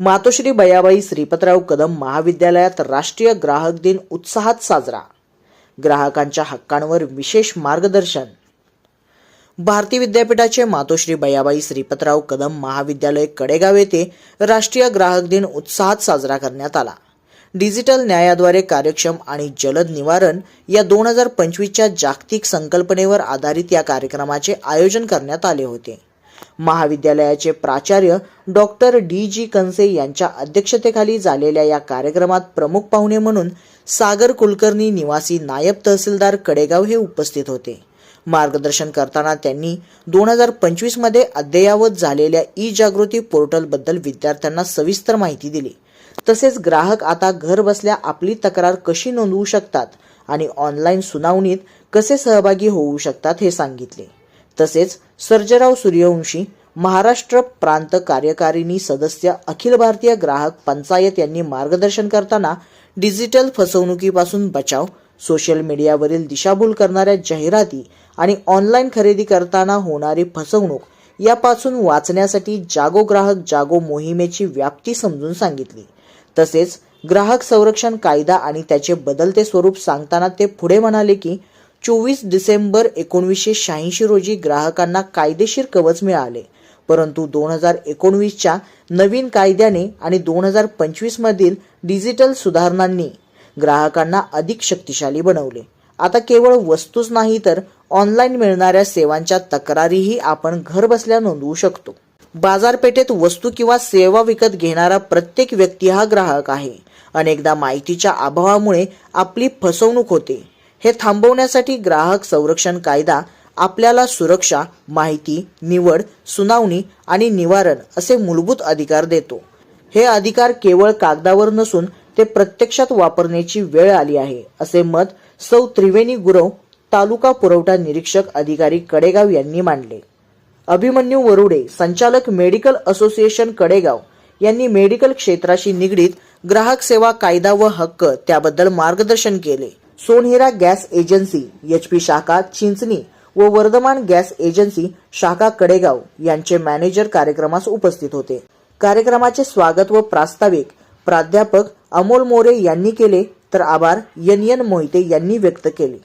मातोश्री बयाबाई श्रीपतराव कदम महाविद्यालयात राष्ट्रीय ग्राहक दिन उत्साहात साजरा. ग्राहकांच्या हक्कांवर विशेष मार्गदर्शन. भारती विद्यापीठाचे मातोश्री बयाबाई श्रीपतराव कदम महाविद्यालय कडेगाव येथे राष्ट्रीय ग्राहक दिन उत्साहात साजरा करण्यात आला. डिजिटल न्यायाद्वारे कार्यक्षम आणि जलद निवारण या दोन हजार पंचवीसच्या जागतिक संकल्पनेवर आधारित या कार्यक्रमाचे आयोजन करण्यात आले होते. महाविद्यालयाचे प्राचार्य डॉक्टर डी. जी. कंसे यांच्या अध्यक्षतेखाली झालेल्या या कार्यक्रमात प्रमुख पाहुणे म्हणून सागर कुलकर्णी निवासी नायब तहसीलदार कडेगाव हे उपस्थित होते. मार्गदर्शन करताना त्यांनी दोन हजार पंचवीसमध्ये अद्ययावत झालेल्या ई जागृती पोर्टलबद्दल विद्यार्थ्यांना सविस्तर माहिती दिली. तसेच ग्राहक आता घर बसल्या आपली तक्रार कशी नोंदवू शकतात आणि ऑनलाईन सुनावणीत कसे सहभागी होऊ शकतात हे सांगितले. तसेच सर्जराव सूर्यवंशी महाराष्ट्र प्रांत कार्यकारिणी सदस्य अखिल भारतीय ग्राहक पंचायत यांनी मार्गदर्शन करताना डिजिटल फसवणुकीपासून बचाव सोशल मीडियावरील दिशाभूल करणाऱ्या जाहिराती आणि ऑनलाईन खरेदी करताना होणारी फसवणूक यापासून वाचण्यासाठी जागो ग्राहक जागो मोहिमेची व्याप्ती समजून सांगितली. तसेच ग्राहक संरक्षण कायदा आणि त्याचे बदलते स्वरूप सांगताना ते पुढे म्हणाले की चोवीस डिसेंबर एकोणीसशे शहाऐंशी रोजी ग्राहकांना कायदेशीर कवच मिळाले. परंतु दोन हजार एकोणवीसच्या नवीन कायद्याने आणि दोन हजार पंचवीसमधील डिजिटल सुधारणांनी ग्राहकांना अधिक शक्तिशाली बनवले. आता केवळ वस्तूच नाही तर ऑनलाईन मिळणाऱ्या सेवांच्या तक्रारीही आपण घरबसल्या नोंदवू शकतो. बाजारपेठेत वस्तू किंवा सेवा विकत घेणारा प्रत्येक व्यक्ती हा ग्राहक आहे. अनेकदा माहितीच्या अभावामुळे आपली फसवणूक होते. हे थांबवण्यासाठी ग्राहक संरक्षण कायदा आपल्याला सुरक्षा माहिती निवड सुनावणी आणि निवारण असे मूलभूत अधिकार देतो. हे अधिकार केवळ कागदावर नसून ते प्रत्यक्षात वापरण्याची वेळ आली आहे असे मत सौ त्रिवेणी गुरव तालुका पुरवठा निरीक्षक अधिकारी कडेगाव यांनी मांडले. अभिमन्यू वरुडे संचालक मेडिकल असोसिएशन कडेगाव यांनी मेडिकल क्षेत्राशी निगडीत ग्राहक सेवा कायदा व हक्क त्याबद्दल मार्गदर्शन केले. Sonhera gas agency H P शाखा चिंचणी व वर्धमान गॅस एजन्सी शाखा कडेगाव यांचे मॅनेजर कार्यक्रमास उपस्थित होते. कार्यक्रमाचे स्वागत व प्रास्ताविक प्राध्यापक अमोल मोरे यांनी केले तर आभार. एन एन मोहिते यांनी व्यक्त केले.